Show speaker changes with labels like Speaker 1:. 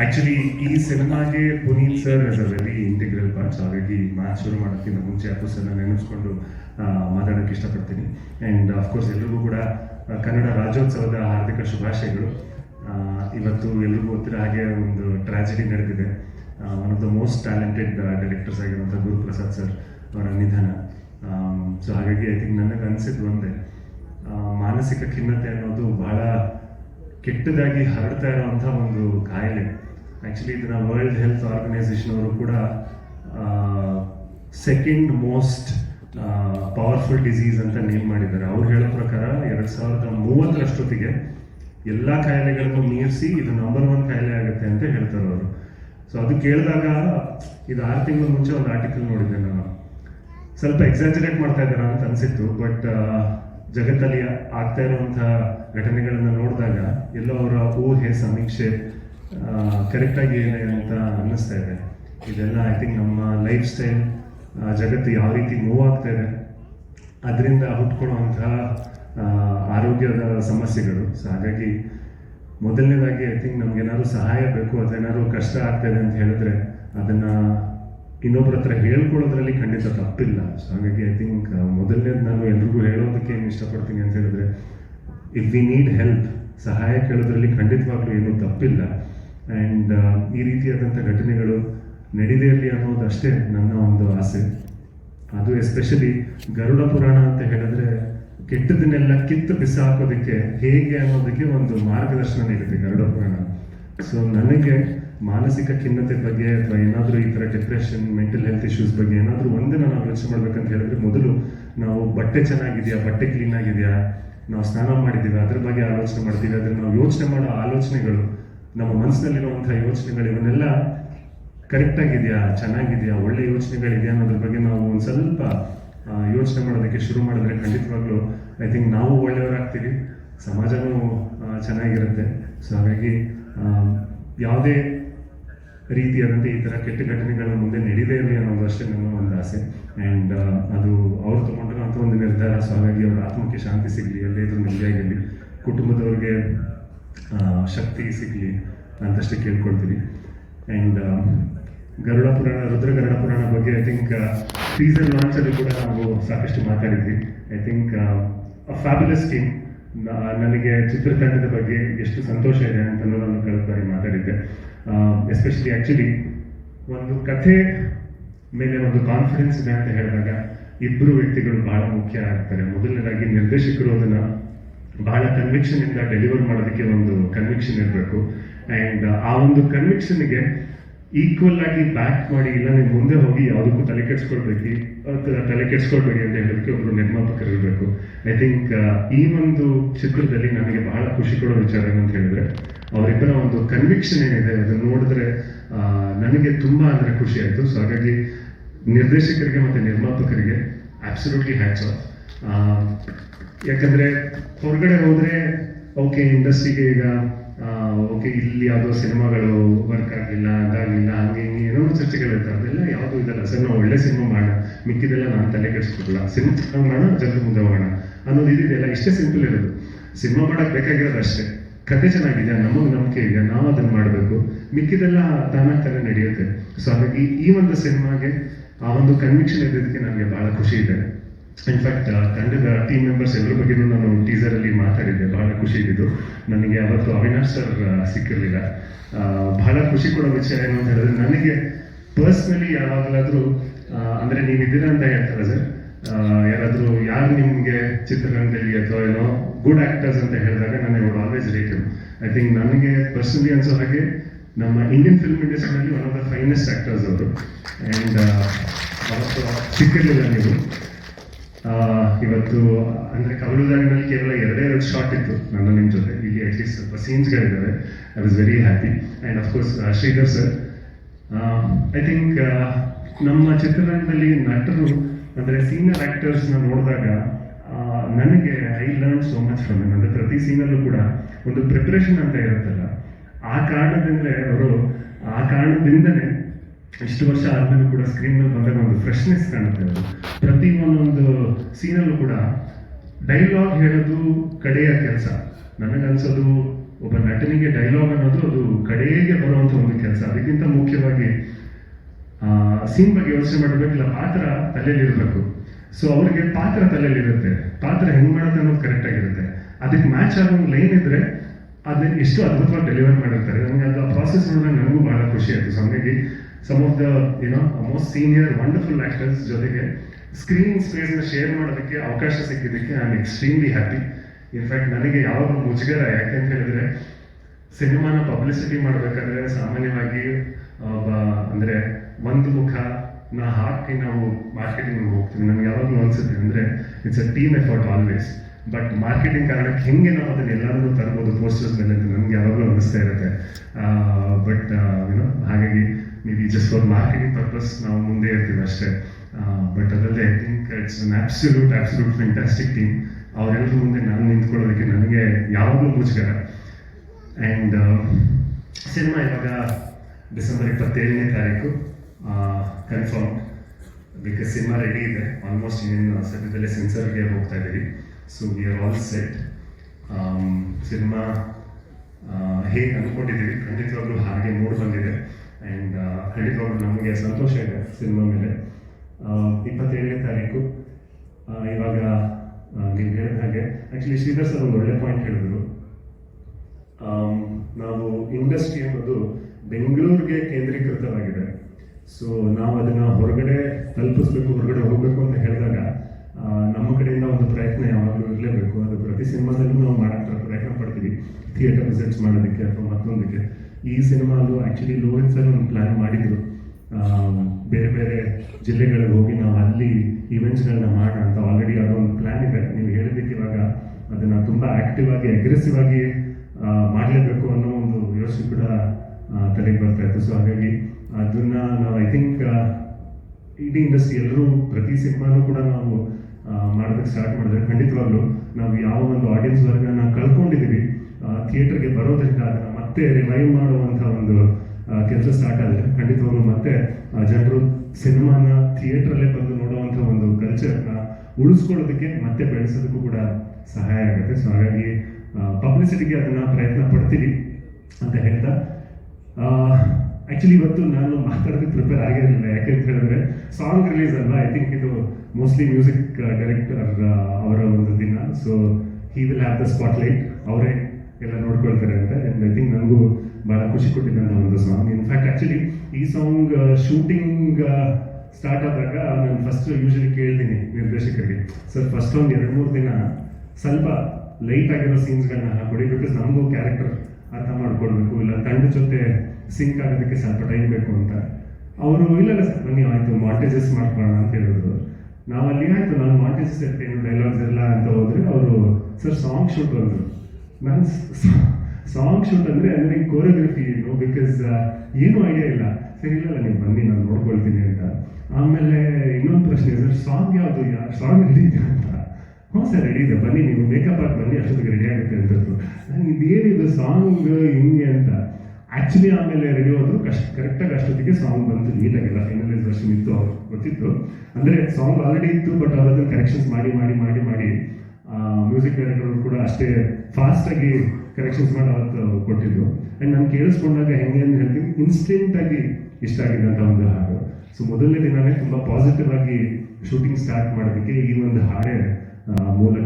Speaker 1: Actually ಈ ಸಿನಿಮಾಗೆ Puneeth sir is a very integral part ಹಾಗಾಗಿ ಮ್ಯಾಚ್ ಶುರು ಮಾಡೋಕ್ಕಿಂತ ಮುಂಚೆ ಅಪ್ಪು ಸರ್ನ ನೆನೆಸ್ಕೊಂಡು ಮಾತಾಡೋಕ್ಕೆ ಇಷ್ಟಪಡ್ತೀನಿ. ಆ್ಯಂಡ್ ಅಫ್ಕೋರ್ಸ್ ಎಲ್ರಿಗೂ ಕೂಡ ಕನ್ನಡ ರಾಜ್ಯೋತ್ಸವದ ಹಾರ್ದಿಕ ಶುಭಾಶಯಗಳು. ಇವತ್ತು ಎಲ್ರಿಗೂ ಗೊತ್ತಿರೋ ಹಾಗೆ ಒಂದು ಟ್ರಾಜಿಡಿ ನಡೆದಿದೆ. One of the most talented directors ಆಗಿರುವಂಥ ಗುರುಪ್ರಸಾದ್ ಸರ್ ಅವರ ನಿಧನ. ಸೊ ಹಾಗಾಗಿ ಐ ಥಿಂಕ್ ನನಗೆ ಅನಿಸಿದ್ದು ಒಂದೇ. ಮಾನಸಿಕ ಖಿನ್ನತೆ ಅನ್ನೋದು ಬಹಳ ಕೆಟ್ಟದಾಗಿ ಹರಡ್ತಾ ಇರುವಂಥ ಒಂದು ಕಾಯಿಲೆ. ಆ್ಯಕ್ಚುಲಿ ಇದನ್ನ ವರ್ಲ್ಡ್ ಹೆಲ್ತ್ ಆರ್ಗನೈಸೇಷನ್ ಅವರು ಕೂಡ ಸೆಕೆಂಡ್ ಮೋಸ್ಟ್ ಪವರ್ಫುಲ್ ಡಿಸೀಸ್ ಅಂತ ನೇಮ್ ಮಾಡಿದ್ದಾರೆ. ಅವ್ರು ಹೇಳೋ ಪ್ರಕಾರ ಎರಡು ಸಾವಿರದ ಮೂವತ್ತರಷ್ಟೊತ್ತಿಗೆ ಎಲ್ಲ ಕಾಯಿಲೆಗಳನ್ನು ಮೀರಿಸಿ ಇದು ನಂಬರ್ ಒನ್ ಕಾಯಿಲೆ ಆಗುತ್ತೆ ಅಂತ ಹೇಳ್ತಾರೆ ಅವರು. ಸೊ ಅದು ಕೇಳಿದಾಗ ಇದು ಆರು ತಿಂಗಳ ಮುಂಚೆ ಒಂದು ಆರ್ಟಿಕಲ್ ನೋಡಿದ್ದೆ ನಾನು. ಸ್ವಲ್ಪ ಎಕ್ಸಾಜರೇಟ್ ಮಾಡ್ತಾ ಇದ್ದಾರ ಅಂತ ಅನಿಸಿತ್ತು ಬಟ್ ಜಗತ್ತಲ್ಲಿ ಆಗ್ತಾ ಇರುವಂತಹ ಘಟನೆಗಳನ್ನ ನೋಡಿದಾಗ ಎಲ್ಲೋ ಅವರ ಊಹೆ, ಸಮೀಕ್ಷೆ ಕರೆಕ್ಟಾಗಿ ಇದೆ ಅಂತ ಅನ್ನಿಸ್ತಾ ಇದೆ. ಇದೆಲ್ಲ ಐ ಥಿಂಕ್ ನಮ್ಮ ಲೈಫ್ ಸ್ಟೈಲ್ ಜಗತ್ತು ಯಾವ ರೀತಿ ಮೂವ್ ಆಗ್ತಾ ಇದೆ, ಅದರಿಂದ ಹುಟ್ಕೊಳ್ಳುವಂತಹ ಆರೋಗ್ಯದ ಸಮಸ್ಯೆಗಳು. ಸೊ ಹಾಗಾಗಿ ಮೊದಲನೇದಾಗಿ ಐ ಥಿಂಕ್ ನಮ್ಗೆ ಏನಾದ್ರು ಸಹಾಯ ಬೇಕು, ಅಥವಾ ಏನಾದ್ರು ಕಷ್ಟ ಆಗ್ತಾ ಇದೆ ಅಂತ ಹೇಳಿದ್ರೆ, ಅದನ್ನ ಇನ್ನೊಬ್ಬರ ಹತ್ರ ಹೇಳ್ಕೊಳ್ಳೋದ್ರಲ್ಲಿ ಖಂಡಿತ ತಪ್ಪಿಲ್ಲ. ಸೊ ಹಾಗಾಗಿ ಐ ಥಿಂಕ್ ಮೊದಲನೇದು ನಾನು ಎಲ್ರಿಗೂ ಹೇಳೋದಕ್ಕೆ ಏನು ಇಷ್ಟಪಡ್ತೀನಿ ಅಂತ ಹೇಳಿದ್ರೆ ಇಫ್ ವಿ ನೀಡ್ ಹೆಲ್ಪ್ ಸಹಾಯ ಕೇಳೋದ್ರಲ್ಲಿ ಖಂಡಿತವಾಗ್ಲೂ ಏನೂ ತಪ್ಪಿಲ್ಲ. ಆ್ಯಂಡ್ ಈ ರೀತಿಯಾದಂಥ ಘಟನೆಗಳು ನಡೀದೇ ಇರಲಿ ಅನ್ನೋದಷ್ಟೇ ನನ್ನ ಒಂದು ಆಸೆ. ಅದು ಎಸ್ಪೆಷಲಿ ಗರುಡ ಪುರಾಣ ಅಂತ ಹೇಳಿದ್ರೆ ಕೆಟ್ಟದನ್ನೆಲ್ಲ ಕಿತ್ತು ಬಿಸಾಕೋದಕ್ಕೆ ಹೇಗೆ ಅನ್ನೋದಕ್ಕೆ ಒಂದು ಮಾರ್ಗದರ್ಶನ ನೀಡುತ್ತೆ ಗರುಡ ಪುರಾಣ. ಸೊ ನನಗೆ ಮಾನಸಿಕ ಖಿನ್ನತೆ ಬಗ್ಗೆ ಅಥವಾ ಏನಾದರೂ ಈ ಥರ ಡಿಪ್ರೆಷನ್ ಮೆಂಟಲ್ ಹೆಲ್ತ್ ಇಶ್ಯೂಸ್ ಬಗ್ಗೆ ಏನಾದರೂ ಒಂದನ್ನ ನಾವು ಆಲೋಚನೆ ಮಾಡ್ಬೇಕಂತ ಹೇಳಿದ್ರೆ ಮೊದಲು ನಾವು ಬಟ್ಟೆ ಚೆನ್ನಾಗಿದೆಯಾ, ಬಟ್ಟೆ ಕ್ಲೀನ್ ಆಗಿದೆಯಾ, ನಾವು ಸ್ನಾನ ಮಾಡಿದ್ದೀವಿ ಅದ್ರ ಬಗ್ಗೆ ಆಲೋಚನೆ ಮಾಡ್ತೀವಿ. ಅದ್ರ ನಾವು ಯೋಚನೆ ಮಾಡೋ ಆಲೋಚನೆಗಳು ನಮ್ಮ ಮನಸ್ಸಿನಲ್ಲಿರುವಂತಹ ಯೋಚನೆಗಳು ಇವನ್ನೆಲ್ಲ ಕರೆಕ್ಟ್ ಆಗಿದೆಯಾ, ಚೆನ್ನಾಗಿದೆಯಾ, ಒಳ್ಳೆ ಯೋಚನೆಗಳಿದೆಯಾ ಅನ್ನೋದ್ರ ಬಗ್ಗೆ ನಾವು ಒಂದು ಸ್ವಲ್ಪ ಯೋಚನೆ ಮಾಡೋದಕ್ಕೆ ಶುರು ಮಾಡಿದ್ರೆ ಖಂಡಿತವಾಗ್ಲೂ ಐ ಥಿಂಕ್ ನಾವು ಒಳ್ಳೆಯವರಾಗ್ತೀವಿ, ಸಮಾಜನೂ ಚೆನ್ನಾಗಿರುತ್ತೆ. ಸೊ ಹಾಗಾಗಿ ಯಾವುದೇ ರೀತಿಯಾದಂತೆ ಈ ಥರ ಕೆಟ್ಟ ಘಟನೆಗಳ ಮುಂದೆ ನಡೀದೇ ಇರಲಿ ಅನ್ನೋದು ಅಷ್ಟೇ ನನ್ನ ಒಂದು ಆಸೆ. ಆ್ಯಂಡ್ ಅದು ಅವ್ರು ಅಂತ ಒಂದು ನಿರ್ಧಾರ. ಸೊ ಹಾಗಾಗಿ ಅವರ ಆತ್ಮಕ್ಕೆ ಶಾಂತಿ ಸಿಗಲಿ, ಅಲ್ಲೇ ಇದ್ರು ನೆಮ್ಮದಿಯಾಗಿರಲಿ ಕುಟುಂಬದವ್ರಿಗೆ ಶಕ್ತಿ ಸಿಗಲಿ ಅಂತಷ್ಟೇ ಕೇಳ್ಕೊಳ್ತೀನಿ ಆ್ಯಂಡ್ ಗರುಡ ಪುರಾಣ ರುದ್ರ ಗರುಡ ಪುರಾಣ ಬಗ್ಗೆ ಐ ಥಿಂಕ್ ಸೀಸನ್ ಲಾಂಚ್ ಅಲ್ಲಿ ಕೂಡ ನಾವು ಸಾಕಷ್ಟು ಮಾತಾಡಿದ್ವಿ. ಐ ಥಿಂಕ್ ಫ್ಯಾಬುಲಸ್ ಟೀಮ್ ನನಗೆ ಚಿತ್ರತಂಡದ ಬಗ್ಗೆ ಎಷ್ಟು ಸಂತೋಷ ಇದೆ ಅಂತ ನಾನು ಕಳೆದ ಬಾರಿ ಮಾತಾಡಿದ್ದೆ ಎಸ್ಪೆಷಲಿ ಆ್ಯಕ್ಚುಲಿ ಒಂದು ಕಥೆ ಮೇಲೆ ಒಂದು ಕಾನ್ಫಿಡೆನ್ಸ್ ಇದೆ ಅಂತ ಹೇಳಿದಾಗ ಇಬ್ಬರು ವ್ಯಕ್ತಿಗಳು ಬಹಳ ಮುಖ್ಯ ಆಗ್ತಾರೆ. ಮೊದಲನೇದಾಗಿ ನಿರ್ದೇಶಕರು ಅದನ್ನ ಬಹಳ ಕನ್ವಿಕ್ಷನ್ ಇಂದ ಡೆಲಿವರ್ ಮಾಡೋದಕ್ಕೆ ಒಂದು ಕನ್ವಿಕ್ಷನ್ ಇರಬೇಕು. ಅಂಡ್ ಆ ಒಂದು ಕನ್ವಿಕ್ಷನ್ಗೆ ಈಕ್ವಲ್ ಆಗಿ ಬ್ಯಾಕ್ ಮಾಡಿ, ಇಲ್ಲ ನೀವು ಮುಂದೆ ಹೋಗಿ ಯಾವುದಕ್ಕೂ ತಲೆ ಕೆಡ್ಸ್ಕೊಳ್ಬೇಕು ತಲೆ ಕೆಡ್ಸ್ಕೊಳ್ಬೇಡಿ ಅಂತ ಹೇಳೋದಕ್ಕೆ ಒಬ್ರು ನಿರ್ಮಾಪಕರು ಇರಬೇಕು. ಐ ಥಿಂಕ್ ಈ ಒಂದು ಚಿತ್ರದಲ್ಲಿ ನನಗೆ ಬಹಳ ಖುಷಿ ಕೊಡೋ ವಿಚಾರ ಏನಂತ ಹೇಳಿದ್ರೆ, ಅವರಿಬ್ಬರ ಒಂದು ಕನ್ವಿಕ್ಷನ್ ಏನಿದೆ ಅದನ್ನು ನೋಡಿದ್ರೆ ನನಗೆ ತುಂಬಾ ಅಂದ್ರೆ ಖುಷಿ ಆಯ್ತು. ಸೊ ಹಾಗಾಗಿ ನಿರ್ದೇಶಕರಿಗೆ ಮತ್ತೆ ನಿರ್ಮಾಪಕರಿಗೆ ಆಬ್ಸಲ್ಯೂಟ್ಲಿ ಹ್ಯಾಟ್ಸ್ ಆಫ್ ಯಾಕಂದ್ರೆ ಹೊರಗಡೆ ಹೋದ್ರೆ ಓಕೆ ಇಂಡಸ್ಟ್ರಿಗೆ ಈಗ ಓಕೆ ಇಲ್ಲಿ ಯಾವುದೋ ಸಿನಿಮಾಗಳು ವರ್ಕ್ ಆಗಲಿಲ್ಲ ಅದಾಗಲಿಲ್ಲ, ಹಂಗೆ ಹಿಂಗೆ ಏನೋ ಚರ್ಚೆಗಳಿರ್ತಾರೆ ಅದೆಲ್ಲ ಯಾವುದೂ ಇದಲ್ಲ. ಸರ್, ನಾವು ಒಳ್ಳೆ ಸಿನಿಮಾ ಮಾಡೋಣ. ಮಿಕ್ಕಿದೆಲ್ಲ ನಾನು ತಲೆ ಕೆಡಿಸ್ಕೊಡಲ್ಲ ಸಿನಿಮಾ ಮಾಡೋಣ, ಜನರ ಮುಂದೆ ಹೋಗೋಣ ಅನ್ನೋದು ಇದಿದೆಯಲ್ಲ ಇಷ್ಟೇ ಸಿಂಪಲ್ ಇರೋದು. ಸಿನಿಮಾ ಮಾಡಕ್ ಬೇಕಾಗಿರೋದು ಅಷ್ಟೇ. ಕತೆ ಚೆನ್ನಾಗಿದೆ, ನಮಗೆ ನಂಬಿಕೆ ಇದೆ, ನಾವು ಅದನ್ನ ಮಾಡಬೇಕು. ಮಿಕ್ಕಿದೆಲ್ಲ ತಾನಾಗ್ ತಾನೇ ನಡೆಯುತ್ತೆ. ಸೊ ಹಾಗಾಗಿ ಈ ಒಂದು ಸಿನಿಮಾಗೆ, ಆ ಒಂದು ಕನ್ವಿಕ್ಷನ್ ಇರೋದಕ್ಕೆ ನನಗೆ ಬಹಳ ಖುಷಿ ಇದೆ. ಇನ್ಫ್ಯಾಕ್ಟ್ ತಂಡದ ಟೀಮ್ ಮೆಂಬರ್ಸ್ ಎಲ್ಲರ ಬಗ್ಗೆನೂ ನಾನು ಟೀಸರ್ ಅಲ್ಲಿ ಮಾತಾಡಿದ್ದೆ. ಬಹಳ ಖುಷಿ ಇದ್ದಿದ್ದು. ನನಗೆ ಅವತ್ತು ಅವಿನಾಶ್ ಸರ್ ಸಿಕ್ಕಿರಲಿಲ್ಲ. ಬಹಳ ಖುಷಿ ಕೊಡೋ ವಿಚಾರ ಏನು ಅಂತ ಹೇಳಿದ್ರೆ, ನನಗೆ ಪರ್ಸ್ನಲಿ ಯಾವಾಗಲಾದರೂ ಅಂದರೆ ನೀವು ನೀವಿದ್ದೀರಾ ಅಂತ ಹೇಳ್ತಾರೆ ಸರ್ ಯಾರಾದರೂ ಯಾರು ನಿಮಗೆ ಚಿತ್ರರಂಗದಲ್ಲಿ ಅಥವಾ ಏನೋ ಗುಡ್ ಆಕ್ಟರ್ಸ್ ಅಂತ ಹೇಳಿದಾಗ ನನಗೆ ಆಲ್ವೇಸ್ ರೇಟೆಡ್ ಐ ಥಿಂಕ್ ನನಗೆ ಪರ್ಸನಲಿ ಅನ್ಸೋ ಹಾಗೆ ನಮ್ಮ Indian film ಇಂಡಸ್ಟ್ರಿನಲ್ಲಿ one of the finest actors ಅವರು. ಆ್ಯಂಡ್ ಅವತ್ತು ಸಿಕ್ಕಿರಲಿಲ್ಲ ನೀವು. ಇವತ್ತು, ಅಂದ್ರೆ ಕವಲುದಾರಿನಲ್ಲಿ ಕೇವಲ ಎರಡೇ ಎರಡು ಶಾಟ್ ಇತ್ತು ನನ್ನ ನಿಮ್ಮ ಜೊತೆ. ಇಲ್ಲಿ ಅಟ್ಲೀಸ್ಟ್ ಸ್ವಲ್ಪ ಸೀನ್ಸ್ಗಳಿದ್ದಾವೆ I was very happy and of course Sridhar sir I think ನಮ್ಮ ಚಿತ್ರರಂಗದಲ್ಲಿ ನಟರು, ಅಂದ್ರೆ ಸೀನಿಯರ್ ಆಕ್ಟರ್ಸ್ನ ನೋಡಿದಾಗ ನನಗೆ I learn so much from ಅಂದ್ರೆ ಪ್ರತಿ ಸೀನಲ್ಲೂ ಕೂಡ ಒಂದು ಪ್ರಿಪ್ರೇಷನ್ ಅಂತ ಇರುತ್ತಲ್ಲ. ಆ ಕಾರಣದಿಂದ ಅವರು, ಆ ಕಾರಣದಿಂದನೇ ಇಷ್ಟು ವರ್ಷ ಆದ್ಮೇಲೆ ಕೂಡ ಸ್ಕ್ರೀನ್ ಮೇಲೆ ಬಂದಾಗ ಒಂದು ಫ್ರೆಶ್ನೆಸ್ ಕಾಣುತ್ತೆ ಅದು. ಪ್ರತಿ ಒಂದೊಂದು ಸೀನಲ್ಲೂ ಕೂಡ ಡೈಲಾಗ್ ಹೇಳೋದು ಕಡೆಯ ಕೆಲಸ. ನನಗನ್ಸೋದು ಒಬ್ಬ ನಟನಿಗೆ ಡೈಲಾಗ್ ಅನ್ನೋದು ಅದು ಕಡೆಗೆ ಬರುವಂತ ಒಂದು ಕೆಲಸ. ಅದಕ್ಕಿಂತ ಮುಖ್ಯವಾಗಿ ಸೀನ್ ಬಗ್ಗೆ ಯೋಚನೆ ಮಾಡಬೇಕಿಲ್ಲ, ಪಾತ್ರ ತಲೆಯಲ್ಲಿ ಇರಬೇಕು ಸೊ ಅವ್ರಿಗೆ ಪಾತ್ರ ತಲೆಯಲ್ಲಿ ಇರುತ್ತೆ ಪಾತ್ರ ಹೆಂಗ್ ಮಾಡುತ್ತೆ ಅನ್ನೋದು ಕರೆಕ್ಟ್ ಆಗಿರುತ್ತೆ. ಅದಕ್ಕೆ ಮ್ಯಾಚ್ ಆಗೋ ಲೈನ್ ಇದ್ರೆ ಅದನ್ನ ಎಷ್ಟು ಅದ್ಭುತವಾಗಿ ಡೆಲಿವರ್ ಮಾಡಿರ್ತಾರೆ. ನನಗೆ ಅದು ಪ್ರಾಸೆಸ್ ನೋಡಿದಾಗ ನನಗೂ ಬಹಳ ಖುಷಿ ಆಯ್ತು. So some of the you know most senior wonderful actors ಜೊತೆಗೆ ಸ್ಕ್ರೀನ್ ಸ್ಪೇಸ್ನ ಶೇರ್ ಮಾಡೋದಕ್ಕೆ ಅವಕಾಶ ಸಿಕ್ಕಿದ್ದಕ್ಕೆ I am extremely happy in fact ನನಗೆ ಯಾವಾಗಲೂ ಮುಜುಗರ. ಯಾಕೆ ಅಂತ ಹೇಳಿದ್ರೆ, ಸಿನಿಮಾನ ಪಬ್ಲಿಸಿಟಿ ಮಾಡಬೇಕಾದ್ರೆ ಸಾಮಾನ್ಯವಾಗಿ ಅಂದರೆ ಒಂದು ಮುಖ, ನಾ ಹಾಕಿ ನಾವು ಮಾರ್ಕೆಟಿಂಗ್ ಹೋಗ್ತೀವಿ. ನಮ್ಗೆ ಯಾವಾಗಲೂ ಅನ್ಸುತ್ತೆ. ಅಂದ್ರೆ it's a team effort always but marketing ಕಾರಣಕ್ಕೆ ಹೆಂಗೆ ನಾವು ಅದನ್ನ ಎಲ್ಲರೂ ತರ್ಬೋದು ಪೋಸ್ಟರ್ಸ್ ಮೇಲೆ ಅಂತ ನಮ್ಗೆ ಯಾವಾಗಲೂ ಅನಿಸ್ತಾ ಇರುತ್ತೆ. ಬಟ್ ಯುನೋ ಹಾಗಾಗಿ maybe just for marketing purpose ನಾವು ಮುಂದೆ ಇರ್ತೀವಿ ಅಷ್ಟೇ. ಬಟ್ ಅದಲ್ಲದೆ I think it's an absolute absolute fantastic team ಅವರೆಲ್ಲರೂ ಮುಂದೆ ನಾನು ನಿಂತ್ಕೊಳ್ಳೋದಕ್ಕೆ ನನಗೆ ಯಾವಾಗಲೂ ಮುಜುಗರ. ಆ್ಯಂಡ್ ಸಿನಿಮಾ ಇವಾಗ ಡಿಸೆಂಬರ್ ಇಪ್ಪತ್ತೇಳನೇ ತಾರೀಕು ಕನ್ಫರ್ಮ್ ಬಿಕಾಸ್ ಸಿನಿಮಾ ರೆಡಿ ಇದೆ. ಆಲ್ಮೋಸ್ಟ್ ಇನ್ನೇನು ಸದ್ಯದಲ್ಲೇ ಸೆನ್ಸರ್ಗೆ ಹೋಗ್ತಾ ಇದ್ದೀವಿ. So we are all set cinema ಹೇಗೆ ಅಂದ್ಕೊಂಡಿದ್ದೀವಿ ಖಂಡಿತವಾಗ್ಲೂ ಹಾಗೆ ಮೂಡ್ ಬಂದಿದೆ. ಆ್ಯಂಡ್ ಖಂಡಿತವಾಗ್ಲೂ ನಮಗೆ ಸಂತೋಷ ಇದೆ ಸಿನಿಮಾ ಮೇಲೆ. ಇಪ್ಪತ್ತೇಳನೇ ತಾರೀಕು. ಇವಾಗ ನೀವು ಹೇಳಿದ ಹಾಗೆ ಆ್ಯಕ್ಚುಲಿ ಶ್ರೀಧರ್ ಸರ್ ಒಂದು ಒಳ್ಳೆ ಪಾಯಿಂಟ್ ಹೇಳಿದ್ರು. ನಾವು ಇಂಡಸ್ಟ್ರಿ ಅನ್ನೋದು ಬೆಂಗಳೂರಿಗೆ ಕೇಂದ್ರೀಕೃತವಾಗಿದೆ. ಸೊ ನಾವು ಅದನ್ನ ಹೊರಗಡೆ ತಲುಪಿಸ್ಬೇಕು, ಹೊರಗಡೆ ಹೋಗ್ಬೇಕು ಅಂತ ಹೇಳಿದಾಗ ನಮ್ಮ ಕಡೆಯಿಂದ ಒಂದು ಪ್ರಯತ್ನ ಯಾವಾಗಲೂ ಇರಲೇಬೇಕು. ಅದು ಪ್ರತಿ ಸಿನಿಮಾದಲ್ಲೂ ನಾವು ಮಾಡೋಕ್ಕೆ ಪ್ರಯತ್ನ ಪಡ್ತೀವಿ. ಥಿಯೇಟರ್ ವಿಸಿಟ್ಸ್ ಮಾಡೋದಕ್ಕೆ ಅಥವಾ ಮತ್ತೊಂದಕ್ಕೆ. ಈ ಸಿನಿಮಾಲು ಆ್ಯಕ್ಚುಲಿ ಲೋಹಿತ್ ಅಲ್ಲಿ ಒಂದು ಪ್ಲ್ಯಾನ್ ಮಾಡಿದ್ರು. ಬೇರೆ ಬೇರೆ ಜಿಲ್ಲೆಗಳಿಗೆ ಹೋಗಿ ನಾವು ಅಲ್ಲಿ ಇವೆಂಟ್ಸ್ಗಳನ್ನ ಮಾಡೋಣ ಅಂತ ಆಲ್ರೆಡಿ ಅದೊಂದು ಪ್ಲ್ಯಾನ್ ಇದೆ. ನೀವು ಹೇಳಿದ್ದಕ್ಕೆ ಇವಾಗ ಅದನ್ನ ತುಂಬಾ ಆಕ್ಟಿವ್ ಆಗಿ ಅಗ್ರೆಸಿವ್ ಆಗಿ ಮಾಡಲೇಬೇಕು ಅನ್ನೋ ಒಂದು ಯೋಚನೆ ಕೂಡ ತಲೆಗೆ ಬರ್ತಾ ಇತ್ತು. ಸೊ ಹಾಗಾಗಿ ಅದನ್ನ ನಾವು ಐ ಥಿಂಕ್ ಇಡೀ ಇಂಡಸ್ಟ್ರಿ ಎಲ್ಲರೂ ಪ್ರತಿ ಸಿನಿಮಾನು ಕೂಡ ನಾವು ಮಾಡೋದಕ್ಕೆ ಸ್ಟಾರ್ಟ್ ಮಾಡಿದ್ರೆ ಖಂಡಿತವಾಗ್ಲೂ ನಾವು ಯಾವ ಒಂದು ಆಡಿಯನ್ಸ್ ವರ್ಗನ ಕಳ್ಕೊಂಡಿದ್ದೀವಿ ಥಿಯೇಟರ್ಗೆ ಬರೋದ್ರಿಂದ ಅದನ್ನ ಮತ್ತೆ ರಿವೈವ್ ಮಾಡುವಂಥ ಒಂದು ಕೆಲಸ ಸ್ಟಾರ್ಟ್ ಆದರೆ ಖಂಡಿತವಾಗ್ಲೂ ಮತ್ತೆ ಜನರು ಸಿನಿಮಾನ ಥಿಯೇಟ್ರಲ್ಲೇ ಬಂದು ನೋಡುವಂಥ ಒಂದು ಕಲ್ಚರ್ನ ಉಳಿಸ್ಕೊಳ್ಳೋದಕ್ಕೆ ಮತ್ತೆ ಬೆಳೆಸೋದಕ್ಕೂ ಕೂಡ ಸಹಾಯ ಆಗುತ್ತೆ. ಸೊ ಹಾಗಾಗಿ ಪಬ್ಲಿಸಿಟಿಗೆ ಅದನ್ನ ಪ್ರಯತ್ನ ಪಡ್ತೀವಿ ಅಂತ ಹೇಳ್ತಾ ಆಕ್ಚುಲಿ ಇವತ್ತು ನಾನು ಮಾತಾಡೋದಕ್ಕೆ ಪ್ರಿಪೇರ್ ಆಗಿರಲಿಲ್ಲ. ಯಾಕೆ ಅಂತ ಹೇಳಿದ್ರೆ ಸಾಂಗ್ ರಿಲೀಸ್ ಅಲ್ವಾ? ಐ ಥಿಂಕ್ ಇದು ಮೋಸ್ಟ್ಲಿ ಮ್ಯೂಸಿಕ್ ಡೈರೆಕ್ಟರ್ ಅವರ ಒಂದು ದಿನ. So he will have the spotlight ಅವರೇ ಎಲ್ಲ ನೋಡ್ಕೊಳ್ತಾರೆ ಅಂತ ಅಂಡ್ ಐ ಥಿಂಕ್ ನನಗೂ ಬಹಳ ಖುಷಿ ಕೊಟ್ಟಿದ್ದಂಥ ಒಂದು ಸಾಂಗ್ ಇನ್ಫ್ಯಾಕ್ಟ್ ಆ್ಯಕ್ಚುಲಿ ಈ ಸಾಂಗ್ ಶೂಟಿಂಗ್ ಸ್ಟಾರ್ಟ್ ಆದಾಗ ನಾನು ಫಸ್ಟ್ ಯೂಶಲಿ ಕೇಳ್ತೀನಿ ನಿರ್ದೇಶಕರಿಗೆ. ಸರ್ ಫಸ್ಟ್ ಒಂದು ಎರಡು ಮೂರು ದಿನ ಸ್ವಲ್ಪ ಲೈಟ್ ಆಗಿರೋ ಸೀನ್ಸ್ಗಳನ್ನ ಹಾಕೊಡಿ ಬಿಕಾಸ್ ನಮಗೂ ಕ್ಯಾರೆಕ್ಟರ್ ಅರ್ಥ ಮಾಡ್ಕೊಳ್ಬೇಕು, ಇಲ್ಲ ತಂಡ ಜೊತೆ ಸಿಂಕ್ ಆಗೋದಕ್ಕೆ ಸ್ವಲ್ಪ ಟೈಮ್ ಬೇಕು ಅಂತ. ಅವರು ಇಲ್ಲ ಸರ್ ಬನ್ನಿ, ಆಯಿತು ಮಾಂಟೇಜಸ್ ಮಾಡ್ಕೊಳ್ಳೋಣ ಅಂತ ಹೇಳಿದ್ರು. ನಾವು ಅಲ್ಲಿ ಆಯಿತು, ನಾನು ಮಾಂಟೇಜಸ್ ಇರ್ತೇನೆ ಡೈಲಾಗ್ಸ್ ಎಲ್ಲ ಅಂತ ಹೋದ್ರೆ ಅವರು ಸರ್ ಸಾಂಗ್ ಶೂಟ್ ಅಂದ್ರು. ನಾನು ಸಾಂಗ್ ಶೂಟ್ ಅಂದ್ರೆ ಅಲ್ಲಿ ಕೋರಿಯೋಗ್ರಫಿ ಏನು ಬಿಕಾಸ್ ಏನು ಐಡಿಯಾ ಇಲ್ಲ. ಸರಿ ಇಲ್ಲ ನೀವು ಬನ್ನಿ, ನಾನು ನೋಡ್ಕೊಳ್ತೀನಿ ಅಂತ. ಆಮೇಲೆ ಇನ್ನೊಂದು ಪ್ರಶ್ನೆ, ಸರ್ ಸಾಂಗ್ ಯಾವುದು ಸಾಂಗ್ ರೆಡಿ ಇದೆ ಅಂತ? ಹ್ಞೂ, ಸರ್ ರೆಡಿ ಇದೆ. ಬನ್ನಿ, ನೀವು ಮೇಕಪ್ ಆಗಿ ಬನ್ನಿ, ಅಷ್ಟೊತ್ತಿಗೆ ರೆಡಿ ಆಗುತ್ತೆ ಅಂತ ನಂಗೆ ಏನಿದೆ ಸಾಂಗ್ ಹಿಂಗೆ ಅಂತ? ಆ್ಯಕ್ಚುಲಿ ಆಮೇಲೆ ರೆಡಿ ಹೋದ್ರು, ಕಷ್ಟ ಕರೆಕ್ಟಾಗಿ ಅಷ್ಟೊತ್ತಿಗೆ ಸಾಂಗ್ ಬಂತು. ನೀಟಾಗೆಲ್ಲ ಫೈನಲೈಸ್ ವರ್ಷನ್ ಇತ್ತು ಅವ್ರು ಗೊತ್ತಿತ್ತು. ಅಂದರೆ ಸಾಂಗ್ ಆಲ್ರೆಡಿ ಇತ್ತು ಬಟ್ ಅವ್ರು ಅದನ್ನ ಕರೆಕ್ಷನ್ಸ್ ಮಾಡಿ ಮಾಡಿ ಮಾಡಿ ಮಾಡಿ. ಮ್ಯೂಸಿಕ್ ಡೈರೆಕ್ಟರ್ ಕೂಡ ಅಷ್ಟೇ ಫಾಸ್ಟ್ ಆಗಿ ಕರೆಕ್ಷನ್ಸ್ ಮಾಡಿ ಕೊಟ್ಟಿದ್ರು. ಅಂಡ್ ನಾನು ಕೇಳಿಸ್ಕೊಂಡಾಗ ಹೆಂಗೆ ಅಂತ ಹೇಳ್ತೀನಿ ಇನ್ಸ್ಟೆಂಟ್ ಆಗಿ ಇಷ್ಟ ಆಗಿದ್ದಂಥ ಒಂದು ಹಾಡು. ಸೊ ಮೊದಲನೇ ದಿನವೇ ತುಂಬಾ ಪಾಸಿಟಿವ್ ಆಗಿ ಶೂಟಿಂಗ್ ಸ್ಟಾರ್ಟ್ ಮಾಡೋದಕ್ಕೆ ಈ ಒಂದು ಹಾಡೇ ಮೂಲಕ